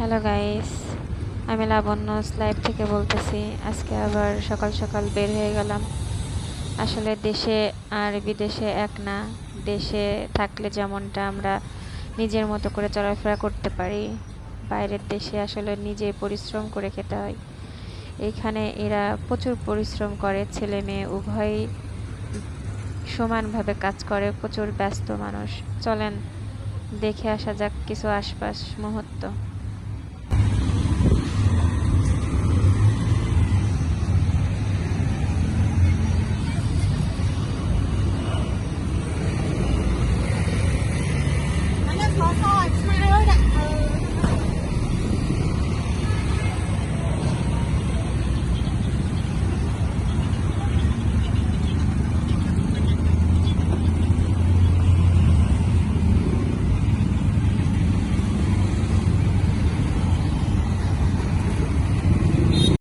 Hello guys আমি লাবণ্য live থেকে বলতেছি। আজকে আবার সকাল সকাল বের হয়ে গেলাম। আসলে দেশে আর বিদেশে এক না। দেশে থাকলে যেমনটা আমরা নিজের মতো করে চলাফেরা করতে পারি, বাইরের দেশে আসলে নিজে পরিশ্রম করে খেতে হয়। এইখানে এরা প্রচুর পরিশ্রম করে, ছেলে মেয়ে উভয়ই সমানভাবে কাজ করে, প্রচুর ব্যস্ত মানুষ। চলেন, দেখে আসা যাক কিছু আশপাশ মুহূর্ত।